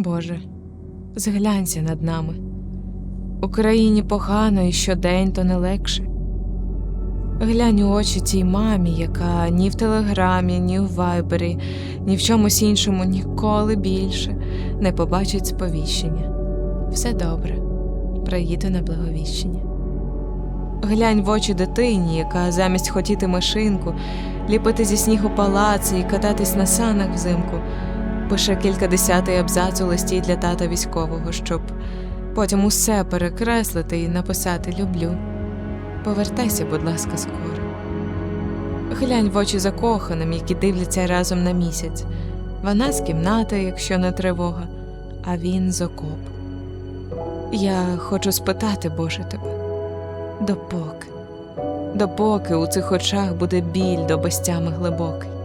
Боже, зглянься над нами. Україні погано і щодень то не легше. Глянь у очі тій мамі, яка ні в телеграмі, ні в вайбері, ні в чомусь іншому ніколи більше не побачить сповіщення. Все добре, приїду на благовіщення. Глянь в очі дитині, яка замість хотіти машинку, ліпити зі снігу палаци і кататись на санах взимку, пише кількадесятий абзац у листі для тата військового, щоб потім усе перекреслити і написати люблю. Повертайся, будь ласка, скоро. Глянь в очі закоханим, які дивляться разом на місяць. Вона з кімнати, якщо не тривога, а він з окоп. Я хочу спитати, Боже тебе, допоки, допоки у цих очах буде біль до безтями глибокий.